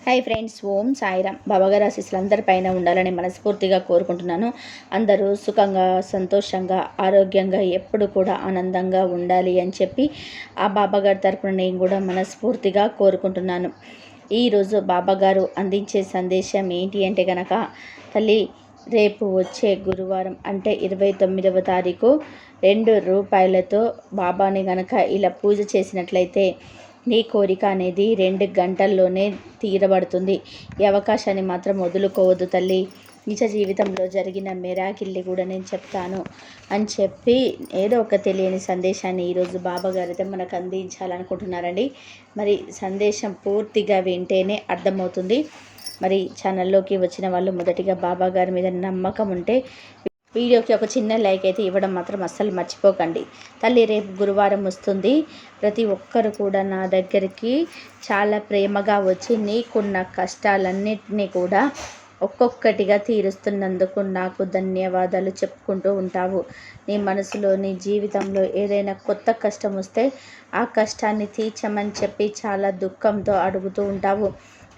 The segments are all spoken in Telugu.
హాయ్ ఫ్రెండ్స్ ఓం సాయిరామ్. బాబాగారు ఆశీస్సులు పైన ఉండాలని మనస్ఫూర్తిగా కోరుకుంటున్నాను. అందరూ సుఖంగా సంతోషంగా ఆరోగ్యంగా ఎప్పుడు కూడా ఆనందంగా ఉండాలి అని చెప్పి ఆ బాబాగారి తరపున నేను కూడా మనస్ఫూర్తిగా కోరుకుంటున్నాను. ఈరోజు బాబాగారు అందించే సందేశం ఏంటి అంటే కనుక తల్లి రేపు వచ్చే గురువారం అంటే ఇరవై తొమ్మిదవ తారీఖు రెండు రూపాయలతో బాబాని గనక ఇలా పూజ చేసినట్లయితే నీ కోరిక అనేది రెండు గంటల్లోనే తీరబడుతుంది. ఈ అవకాశాన్ని మాత్రం వదులుకోవద్దు తల్లి. నిజ జీవితంలో జరిగిన మెరాకిల్ని కూడా నేను చెప్తాను అని చెప్పి ఏదో ఒక తెలియని సందేశాన్ని ఈరోజు బాబా అయితే మనకు అందించాలనుకుంటున్నారండి. మరి సందేశం పూర్తిగా వింటేనే అర్థమవుతుంది. మరి ఛానల్లోకి వచ్చిన వాళ్ళు మొదటిగా బాబా గారి మీద నమ్మకం ఉంటే వీడియోకి ఒక చిన్న లైక్ అయితే ఇవ్వడం మాత్రం అస్సలు మర్చిపోకండి. తల్లి రేపు గురువారం వస్తుంది. ప్రతి ఒక్కరు కూడా నా దగ్గరికి చాలా ప్రేమగా వచ్చి నీకున్న కష్టాలన్నింటినీ కూడా ఒక్కొక్కటిగా తీరుస్తున్నందుకు నాకు ధన్యవాదాలు చెప్పుకుంటూ ఉంటావు. నీ మనసులో నీ జీవితంలో ఏదైనా కొత్త కష్టం వస్తే ఆ కష్టాన్ని తీర్చమని చెప్పి చాలా దుఃఖంతో అడుగుతూ ఉంటావు.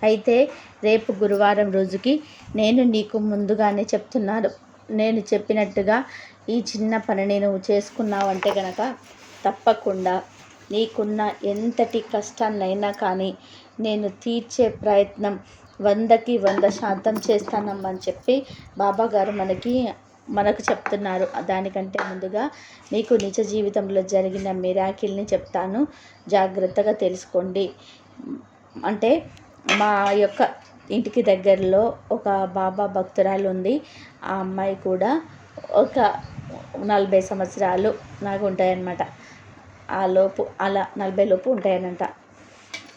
అయితే రేపు గురువారం రోజుకి నేను నీకు ముందుగానే చెప్తున్నాను. నేను చెప్పినట్టుగా ఈ చిన్న పనిని నువ్వు చేసుకున్నావంటే కనుక తప్పకుండా నీకున్న ఎంతటి కష్టాన్నైనా కానీ నేను తీర్చే ప్రయత్నం వందకి వంద శాతం చేస్తానమ్మని చెప్పి బాబా గారు మనకి మనకు చెప్తున్నారు. దానికంటే ముందుగా మీకు నిజ జీవితంలో జరిగిన మిరాకిల్ని చెప్తాను. జాగ్రత్తగా తెలుసుకోండి. అంటే మా యొక్క ఇంటికి దగ్గరలో ఒక బాబా భక్తురాలు ఉంది ఆ అమ్మాయి కూడా ఒక నలభై సంవత్సరాలు నాకు ఉంటాయన్నమాట. ఆ లోపు అలా నలభై లోపు ఉంటాయనంట.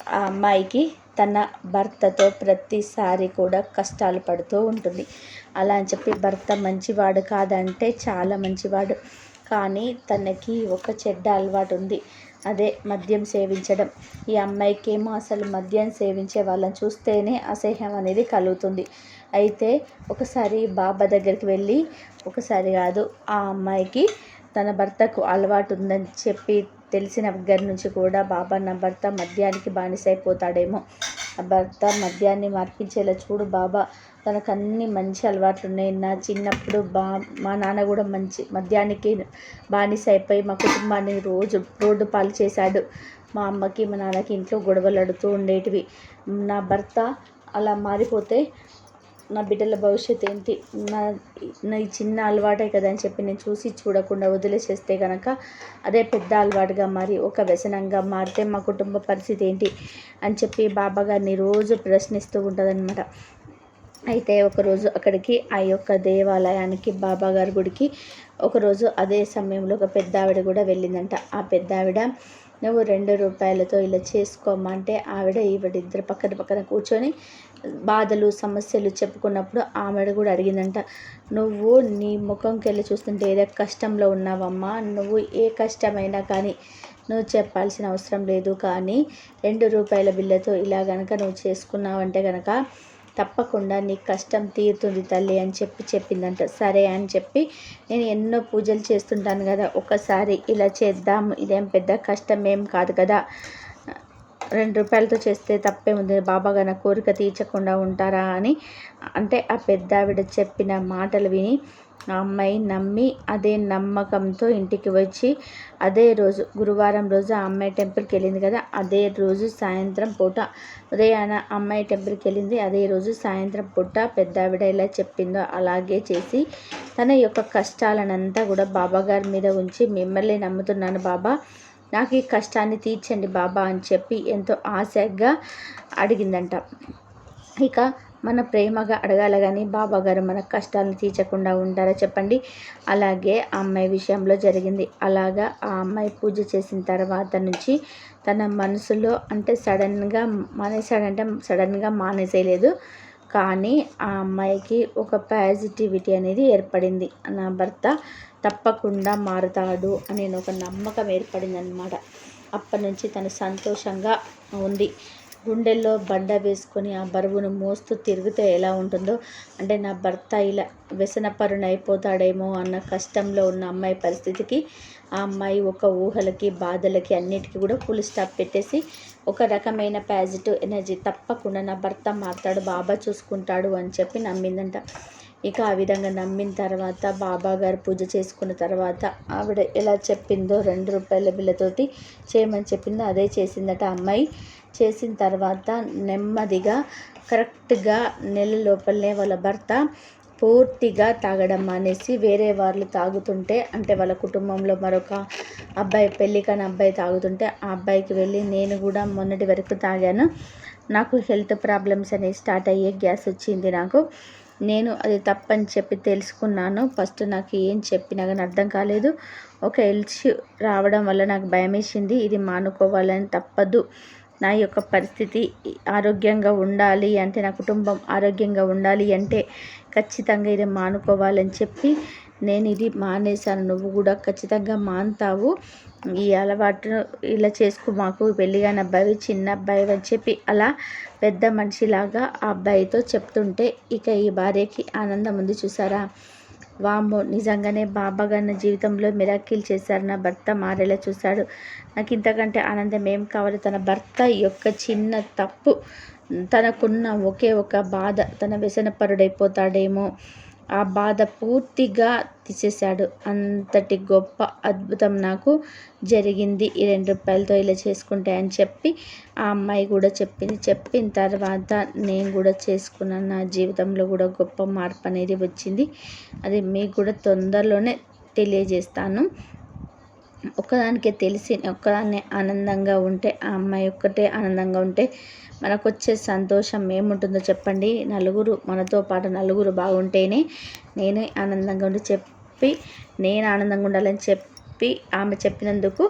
ఆ అమ్మాయికి తన భర్తతో ప్రతిసారి కూడా కష్టాలు పడుతూ ఉంటుంది. అలా అని చెప్పి భర్త మంచివాడు కాదంటే చాలా మంచివాడు. కానీ తనకి ఒక చెడ్డ అలవాటు ఉంది. అదే మద్యం సేవించడం. ఈ అమ్మాయికి ఏమో అసలు మద్యం సేవించే వాళ్ళని చూస్తేనే అసహ్యం అనేది కలుగుతుంది. అయితే ఒకసారి బాబా దగ్గరికి వెళ్ళి ఒకసారి కాదు ఆ అమ్మాయికి తన భర్తకు అలవాటు ఉందని చెప్పి తెలిసిన దగ్గర నుంచి కూడా బాబా నా భర్త మద్యానికి బానిసైపోతాడేమో. ఆ భర్త మద్యాన్ని మార్పించేలా చూడు బాబా తనకు అన్ని మంచి అలవాట్లు ఉన్నాయి నా చిన్నప్పుడు బా మా నాన్న కూడా మంచి మద్యానికి బానిస అయిపోయి మా కుటుంబాన్ని రోజు రోడ్డు పాలు చేశాడు. మా అమ్మకి మా నాన్నకి ఇంట్లో గొడవలు అడుతూ ఉండేటివి. నా భర్త అలా మారిపోతే నా బిడ్డల భవిష్యత్ ఏంటి? నా నా ఈ చిన్న అలవాటే కదా అని చెప్పి నేను చూసి చూడకుండా వదిలేసేస్తే కనుక అదే పెద్ద అలవాటుగా మారి ఒక వ్యసనంగా మారితే మా కుటుంబ పరిస్థితి ఏంటి? అని చెప్పి బాబా గారిని రోజు ప్రశ్నిస్తూ ఉంటుందన్నమాట. అయితే ఒకరోజు అక్కడికి ఆ యొక్క దేవాలయానికి బాబాగారి గుడికి ఒకరోజు అదే సమయంలో ఒక పెద్ద ఆవిడ కూడా వెళ్ళిందంట. ఆ పెద్ద ఆవిడ నువ్వు రెండు రూపాయలతో ఇలా చేసుకోమంటే ఆవిడ ఈవిడ ఇద్దరు పక్కన పక్కన కూర్చొని బాధలు సమస్యలు చెప్పుకున్నప్పుడు ఆమెడ కూడా అడిగిందంట నువ్వు నీ ముఖంకి వెళ్ళి చూస్తుంటే ఏదో కష్టంలో ఉన్నావమ్మా నువ్వు ఏ కష్టమైనా కానీ నువ్వు చెప్పాల్సిన అవసరం లేదు కానీ రెండు రూపాయల బిల్లతో ఇలా కనుక నువ్వు చేసుకున్నావంటే కనుక తప్పకుండా నీ కష్టం తీరుతుంది తల్లి అని చెప్పి చెప్పిందంట. సరే అని చెప్పి నేను ఎన్నో పూజలు చేస్తుంటాను కదా ఒకసారి ఇలా చేద్దాము ఇదేం పెద్ద కష్టం ఏం కాదు కదా రెండు రూపాయలతో చేస్తే తప్పే ఉంది బాబాగా నా కోరిక తీర్చకుండా ఉంటారా అని అంటే ఆ పెద్ద ఆవిడ చెప్పిన మాటలు విని ఆ అమ్మాయి నమ్మి అదే నమ్మకంతో ఇంటికి వచ్చి అదే రోజు గురువారం రోజు ఆ అమ్మాయి టెంపుల్కి వెళ్ళింది కదా? అదే రోజు సాయంత్రం పూట ఉదయాన అమ్మాయి టెంపుల్కి వెళ్ళింది. అదే రోజు సాయంత్రం పూట పెద్ద ఆవిడ ఎలా చెప్పిందో అలాగే చేసి తన యొక్క కష్టాలనంతా కూడా బాబాగారి మీద ఉంచి మిమ్మల్ని నమ్ముతున్నాను బాబా. నాకు ఈ కష్టాన్ని తీర్చండి బాబా అని చెప్పి ఎంతో ఆశగా అడిగిందంట. ఇక మన ప్రేమగా అడగాలి కానీ బాబా గారు మన కష్టాలను తీర్చకుండా ఉంటారా చెప్పండి. అలాగే ఆ అమ్మాయి విషయంలో జరిగింది. అలాగా ఆ అమ్మాయి పూజ చేసిన తర్వాత నుంచి తన మనసులో అంటే సడన్గా మానేసాడంటే సడన్గా మానేసేయలేదు. కానీ ఆ అమ్మాయికి ఒక పాజిటివిటీ అనేది ఏర్పడింది. నా భర్త తప్పకుండా మారుతాడు అనే ఒక నమ్మకం ఏర్పడిందనమాట అప్పటి నుంచి తను సంతోషంగా ఉంది. గుండెల్లో బండ వేసుకొని ఆ బరువును మోస్తూ తిరిగితే ఎలా ఉంటుందో అంటే నా భర్త ఇలా వ్యసనపరుని అయిపోతాడేమో అన్న కష్టంలో ఉన్న అమ్మాయి పరిస్థితికి ఆ అమ్మాయి ఒక ఊహలకి బాధలకి అన్నిటికీ కూడా ఫుల్ స్టాప్ పెట్టేసి ఒక రకమైన పాజిటివ్ ఎనర్జీ తప్పకుండా నా భర్త మారుతాడు బాబా చూసుకుంటాడు అని చెప్పి నమ్మిందంట. ఇక ఆ విధంగా నమ్మిన తర్వాత బాబా గారు పూజ చేసుకున్న తర్వాత ఆవిడ ఎలా చెప్పిందో రెండు రూపాయల బిల్లతోటి చేయమని చెప్పిందో. అదే చేసిందట అమ్మాయి. చేసిన తర్వాత నెమ్మదిగా కరెక్ట్గా నెల లోపలనే వాళ్ళ భర్త పూర్తిగా తాగడం మానేసి వేరే వాళ్ళు తాగుతుంటే అంటే వాళ్ళ కుటుంబంలో మరొక అబ్బాయి పెళ్ళి కాని అబ్బాయి తాగుతుంటే ఆ అబ్బాయికి వెళ్ళి నేను కూడా మొన్నటి వరకు తాగాను. నాకు హెల్త్ ప్రాబ్లమ్స్ అనేవి స్టార్ట్ అయ్యే గ్యాస్ వచ్చింది నాకు. నేను అది తప్పని చెప్పి తెలుసుకున్నాను. ఫస్ట్ నాకు ఏం చెప్పినా కానీ అర్థం కాలేదు. ఒక ఎల్చి రావడం వల్ల నాకు భయం వేసింది ఇది మానుకోవాలని తప్పదు. నా యొక్క పరిస్థితి ఆరోగ్యంగా ఉండాలి అంటే నా కుటుంబం ఆరోగ్యంగా ఉండాలి అంటే ఖచ్చితంగా ఇది మానుకోవాలని చెప్పి నేను ఇది మానేశాను. నువ్వు కూడా ఖచ్చితంగా మాన్తావు. ఈ అలవాటు ఇలా చేసుకో మాకు పెళ్ళిగాని అబ్బాయి చిన్న అబ్బాయి అని చెప్పి అలా పెద్ద మనిషిలాగా ఆ అబ్బాయితో చెప్తుంటే ఇక ఈ భార్యకి ఆనందం ఉంది చూసారా? వామ్మో నిజంగానే బాబా గారి నా జీవితంలో మిరాకిల్ చేశారు నా భర్త మారేలా చూశాడు. నాకు ఇంతకంటే ఆనందం ఏం కావాలి? తన భర్త యొక్క చిన్న తప్పు తనకున్న ఒకే ఒక బాధ తన వ్యసనపరుడైపోతాడేమో. ఆ బాధ పూర్తిగా తీసేశాడు. అంతటి గొప్ప అద్భుతం నాకు జరిగింది. ఈ రెండు రూపాయలతో ఇలా చేసుకుంటే అని చెప్పి ఆ అమ్మాయి కూడా చెప్పింది. చెప్పిన తర్వాత నేను కూడా చేసుకున్నాను నా జీవితంలో కూడా గొప్ప మార్పు అనేది వచ్చింది. అది మీకు కూడా తొందరలోనే తెలియజేస్తాను. ఒక్కదానికే తెలిసి ఒక్కదాన్నే ఆనందంగా ఉంటే ఆ అమ్మాయి ఒక్కటే ఆనందంగా ఉంటే మనకు వచ్చే సంతోషం ఏముంటుందో చెప్పండి. నలుగురు మనతో పాటు నలుగురు బాగుంటేనే నేను ఆనందంగా ఉండి చెప్పి నేను ఆనందంగా ఉండాలని చెప్పి ఆమె చెప్పినందుకు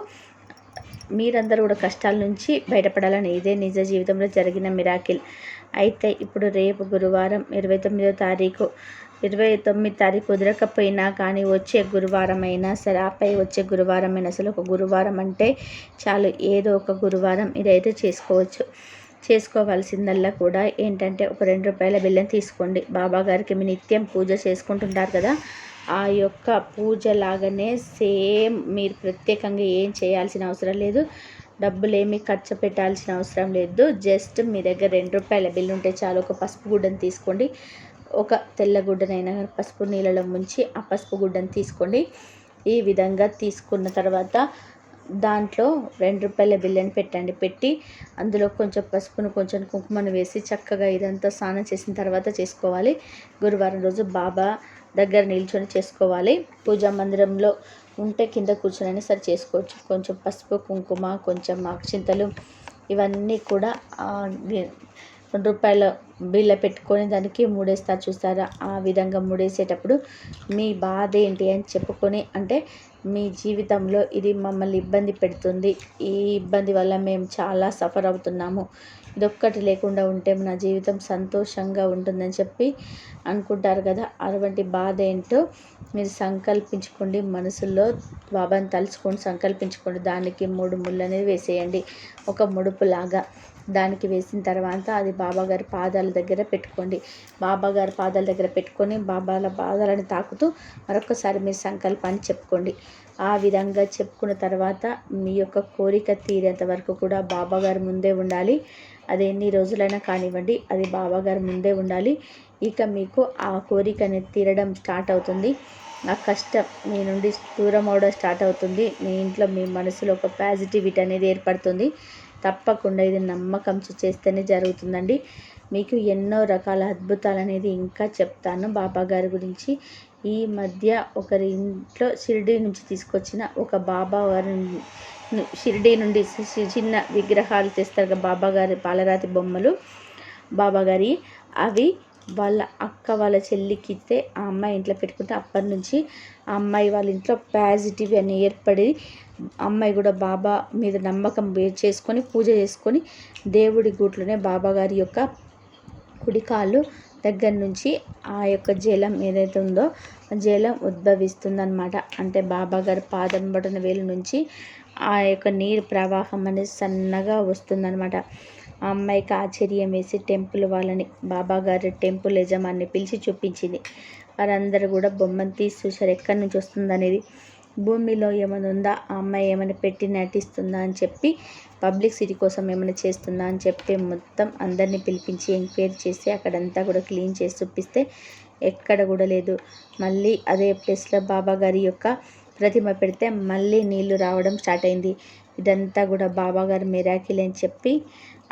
మీరందరూ కూడా కష్టాల నుంచి బయటపడాలని ఇదే నిజ జీవితంలో జరిగిన మిరాకిల్. అయితే ఇప్పుడు రేపు గురువారం ఇరవై తొమ్మిదో తారీఖు ఇరవై తొమ్మిది తారీఖు కుదరకపోయినా కానీ వచ్చే గురువారం అయినా సరే ఆపై వచ్చే గురువారం అయినా అసలు ఒక గురువారం అంటే చాలు. ఏదో ఒక గురువారం ఇదైతే చేసుకోవచ్చు. చేసుకోవాల్సిందల్లా కూడా ఏంటంటే ఒక రెండు రూపాయల బిల్లం తీసుకోండి. బాబా గారికి మీ నిత్యం పూజ చేసుకుంటుంటారు కదా ఆ యొక్క పూజ లాగానే సేమ్ మీరు ప్రత్యేకంగా ఏం చేయాల్సిన అవసరం లేదు. డబ్బులేమీ ఖర్చు పెట్టాల్సిన అవసరం లేదు. జస్ట్ మీ దగ్గర రెండు రూపాయల బిల్లు ఉంటే చాలు. ఒక పసుపు గుడ్డను తీసుకోండి. ఒక తెల్ల గుడ్డనైనా పసుపు నీళ్ళలో ముంచి ఆ పసుపు గుడ్డను తీసుకోండి. ఈ విధంగా తీసుకున్న తర్వాత దాంట్లో రెండు రూపాయల బిల్లని పెట్టండి. పెట్టి అందులో కొంచెం పసుపును కొంచెం కుంకుమను వేసి చక్కగా ఇదంతా స్నానం చేసిన తర్వాత చేసుకోవాలి. గురువారం రోజు బాబా దగ్గర నిల్చొని చేసుకోవాలి. పూజా మందిరంలో ఉంటే కింద కూర్చొని సరి చేసుకోవచ్చు. కొంచెం పసుపు కుంకుమ కొంచెం చింతలు ఇవన్నీ కూడా రెండు రూపాయల బిల్ల పెట్టుకొని దానికి మూడేస్తారు చూస్తారా? ఆ విధంగా మూడేసేటప్పుడు మీ బాధ ఏంటి అని చెప్పుకొని అంటే మీ జీవితంలో ఇది మమ్మల్ని ఇబ్బంది పెడుతుంది. ఈ ఇబ్బంది వల్ల మేము చాలా సఫర్ అవుతున్నాము. ఇదొక్కటి లేకుండా ఉంటే నా జీవితం సంతోషంగా ఉంటుందని చెప్పి అనుకుంటారు కదా. అటువంటి బాధ ఏంటో మీరు సంకల్పించుకోండి. మనసులో బాబాని తలుచుకొని సంకల్పించుకోండి. దానికి మూడు ముళ్ళు అనేది వేసేయండి. ఒక ముడుపులాగా. దానికి వేసిన తర్వాత అది బాబాగారి పాదాల దగ్గర పెట్టుకోండి. బాబాగారి పాదాల దగ్గర పెట్టుకొని బాబాల పాదాలను తాకుతూ మరొకసారి మీరు సంకల్పాన్ని చెప్పుకోండి. ఆ విధంగా చెప్పుకున్న తర్వాత మీ యొక్క కోరిక తీరేంత వరకు కూడా బాబాగారి ముందే ఉండాలి. అది ఎన్ని రోజులైనా కానివ్వండి అది బాబాగారి ముందే ఉండాలి. ఇక మీకు ఆ కోరిక అనేది తీరడం స్టార్ట్ అవుతుంది. ఆ కష్టం మీ నుండి దూరం అవడం స్టార్ట్ అవుతుంది. మీ ఇంట్లో మీ మనసులో ఒక పాజిటివిటీ అనేది ఏర్పడుతుంది. తప్పకుండా ఇది నమ్మకం చేస్తేనే జరుగుతుందండి. మీకు ఎన్నో రకాల అద్భుతాలు అనేది ఇంకా చెప్తాను. బాబా గారి గురించి ఈ మధ్య ఒకరి ఇంట్లో షిరిడీ నుంచి తీసుకొచ్చిన ఒక బాబా వారి షిరిడీ నుండి చిన్న విగ్రహాలు తెస్తారు బాబాగారి బాబా గారి పాలరాతి బొమ్మలు. బాబా గారి అవి వాళ్ళ అక్క వాళ్ళ చెల్లికి ఇస్తే ఆ అమ్మాయి ఇంట్లో పెట్టుకుంటే అప్పటి నుంచి ఆ అమ్మాయి వాళ్ళ ఇంట్లో పాజిటివ్ అని ఏర్పడి అమ్మాయి కూడా బాబా మీద నమ్మకం చేసుకొని పూజ చేసుకొని దేవుడి గూట్లోనే బాబా గారి యొక్క కుడికాలు దగ్గర నుంచి ఆ యొక్క జలం ఏదైతే ఉందో జలం ఉద్భవిస్తుందన్నమాట. అంటే బాబాగారి పాదం బటన వేలు నుంచి ఆ యొక్క నీరు ప్రవాహం అనేది సన్నగా వస్తుందన్నమాట. ఆ అమ్మాయికి ఆశ్చర్యం వేసి టెంపుల్ వాళ్ళని బాబాగారు టెంపుల్ యజమాన్ని పిలిచి చూపించింది. వారందరూ కూడా బొమ్మను తీసి చూశారు. ఎక్కడి నుంచి వస్తుందనేది భూమిలో ఏమైనా ఉందా? ఆ అమ్మాయి ఏమైనా పెట్టి నటిస్తుందా అని చెప్పి పబ్లిక్ సిటీ కోసం ఏమైనా చేస్తుందా అని చెప్పి మొత్తం అందరినీ పిలిపించి ఎంక్వైరీ చేసి అక్కడంతా కూడా క్లీన్ చేసి చూపిస్తే ఎక్కడ కూడా లేదు. మళ్ళీ అదే ప్లేస్లో బాబాగారి యొక్క ప్రతిమ పెడితే మళ్ళీ నీళ్ళు రావడం స్టార్ట్ అయింది. ఇదంతా కూడా బాబాగారు మిరాకిల్ అని చెప్పి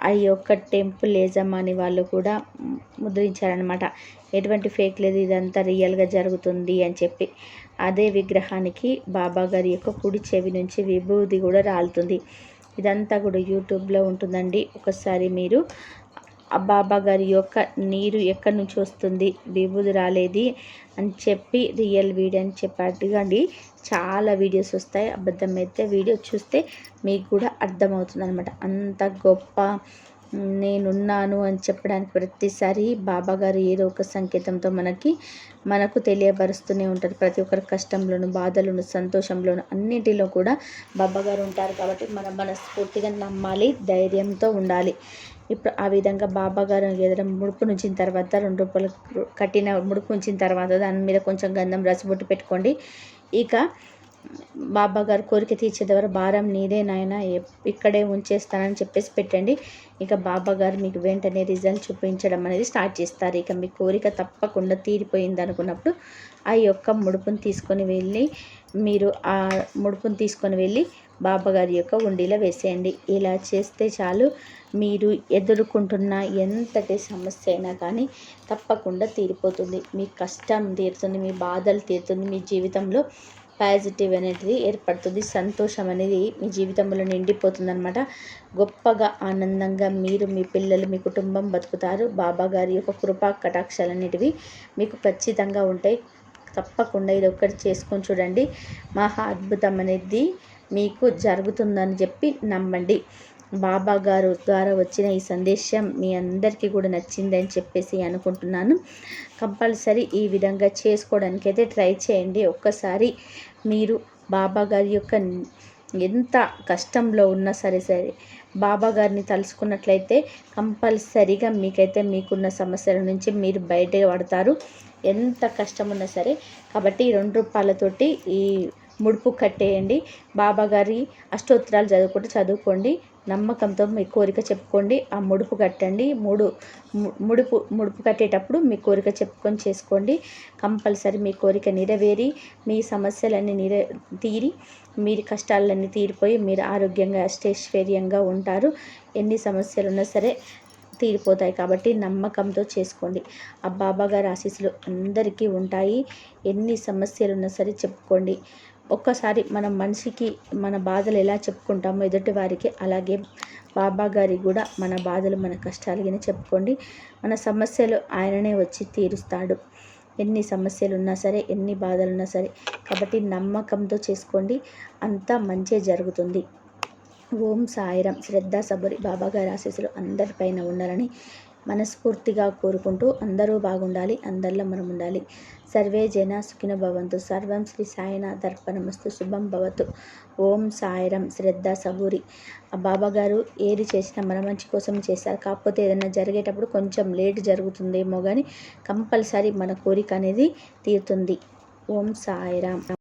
ఆ యొక్క టెంపుల్ యజమాని వాళ్ళు కూడా ముద్రించారనమాట ఎటువంటి ఫేక్ లేదు ఇదంతా రియల్గా జరుగుతుంది అని చెప్పి. అదే విగ్రహానికి బాబాగారి యొక్క కుడి చెవి నుంచి విభూది కూడా రాలుతుంది. ఇదంతా కూడా యూట్యూబ్లో ఉంటుందండి. ఒకసారి మీరు బాబా గారి యొక్క నీరు ఎక్కడి నుంచి వస్తుంది? విభూది రాలేది అని చెప్పి రియల్ వీడియో అని చెప్పి అండి చాలా వీడియోస్ వస్తాయి. అబద్ధం అయితే వీడియో చూస్తే మీకు కూడా అర్థమవుతుంది అనమాట అంత గొప్ప నేనున్నాను అని చెప్పడానికి ప్రతిసారి బాబాగారు ఏదో ఒక సంకేతంతో మనకి మనకు తెలియపరుస్తూనే ఉంటారు. ప్రతి ఒక్కరి కష్టంలోను బాధలను సంతోషంలోను అన్నింటిలో కూడా బాబాగారు ఉంటారు కాబట్టి మనం మనస్ఫూర్తిగా నమ్మాలి ధైర్యంతో ఉండాలి. ఇప్పుడు ఆ విధంగా బాబాగారు ఏదైనా ముడుపు నుంచిన తర్వాత రెండు రూపాయలు కట్టిన ముడుపు ఉంచిన తర్వాత దాని మీద కొంచెం గంధం రసబొట్టు పెట్టుకోండి. ఇక బాబా గారు కోరిక తీర్చేదవర భారం నీదే నాయన ఇక్కడే ఉంచేస్తానని చెప్పేసి పెట్టండి. ఇక బాబా గారు మీకు వెంటనే రిజల్ట్ చూపించడం అనేది స్టార్ట్ చేస్తారు. ఇక మీ కోరిక తప్పకుండా తీరిపోయింది అనుకున్నప్పుడు ఆ యొక్క ముడుపుని తీసుకొని వెళ్ళి మీరు ఆ ముడుపుని తీసుకొని వెళ్ళి బాబాగారి యొక్క ఉండిలో వేసేయండి. ఇలా చేస్తే చాలు. మీరు ఎదుర్కొంటున్న ఎంతటి సమస్య అయినా కానీ తప్పకుండా తీరిపోతుంది. మీ కష్టం తీరుతుంది మీ బాధలు తీరుతుంది మీ జీవితంలో పాజిటివ్ అనేది ఏర్పడుతుంది. సంతోషం అనేది మీ జీవితంలో నిండిపోతుంది అనమాట గొప్పగా ఆనందంగా మీరు మీ పిల్లలు మీ కుటుంబం బతుకుతారు. బాబా గారి యొక్క కృపా కటాక్షాలు అనేటివి మీకు ఖచ్చితంగా ఉంటాయి. తప్పకుండా ఇది ఒక్కటి చేసుకొని చూడండి. మహా అద్భుతం అనేది మీకు జరుగుతుందని చెప్పి నమ్మండి. బాబా గారు ద్వారా వచ్చిన ఈ సందేశం మీ అందరికీ కూడా నచ్చిందని చెప్పేసి అనుకుంటున్నాను. కంపల్సరీ ఈ విధంగా చేసుకోవడానికి అయితే ట్రై చేయండి. ఒక్కసారి మీరు బాబా గారి యొక్క ఎంత కష్టంలో ఉన్నా సరే సరే బాబా గారిని తలుసుకున్నట్లయితే కంపల్సరీగా మీకైతే మీకున్న సమస్యల నుంచి మీరు బయట పడతారు ఎంత కష్టం ఉన్నా సరే. కాబట్టి రెండు రూపాయలతోటి ఈ ముడుపు కట్టేయండి. బాబాగారి అష్టోత్తరాలు చదువుకుంటే చదువుకోండి. నమ్మకంతో మీ కోరిక చెప్పుకోండి. ఆ ముడుపు కట్టండి. మూడు ముడుపు ముడుపు కట్టేటప్పుడు మీ కోరిక చెప్పుకొని చేసుకోండి. కంపల్సరీ మీ కోరిక నెరవేరి మీ సమస్యలన్నీ నిర తీరి మీరు కష్టాలన్నీ తీరిపోయి మీరు ఆరోగ్యంగా అష్టైశ్వర్యంగా ఉంటారు. ఎన్ని సమస్యలు ఉన్నా సరే తీరిపోతాయి కాబట్టి నమ్మకంతో చేసుకోండి. ఆ బాబాగారి ఆశీస్సులు అందరికీ ఉంటాయి. ఎన్ని సమస్యలు ఉన్నా సరే చెప్పుకోండి. ఒక్కసారి మనం మనిషికి మన బాధలు ఎలా చెప్పుకుంటామో ఎదుటి వారికి అలాగే బాబా గారికి కూడా మన బాధలు మన కష్టాలు కానీ చెప్పుకోండి. మన సమస్యలు ఆయననే వచ్చి తీరుస్తాడు. ఎన్ని సమస్యలు ఉన్నా సరే ఎన్ని బాధలు ఉన్నా సరే కాబట్టి నమ్మకంతో చేసుకోండి. అంతా మంచి జరుగుతుంది. ఓం సాయిరం. శ్రద్ధ సబరి. బాబాగారి ఆశీస్సులు అందరిపైన ఉండాలని మనస్ఫూర్తిగా కోరుకుంటూ అందరూ బాగుండాలి అందరిలో మనం ఉండాలి. సర్వే జన సుఖిన భవంతు. సర్వం శ్రీ సాయినాథ్ దర్పణమస్తు శుభం భవతు. ఓం సాయిరం. శ్రద్ధ సబూరి. ఆ బాబా గారు ఏది చేసినా మన మంచి కోసం చేశారు. కాకపోతే ఏదైనా జరిగేటప్పుడు కొంచెం లేట్ జరుగుతుందేమో కానీ కంపల్సరీ మన కోరిక అనేది తీరుతుంది. ఓం సాయిరామ్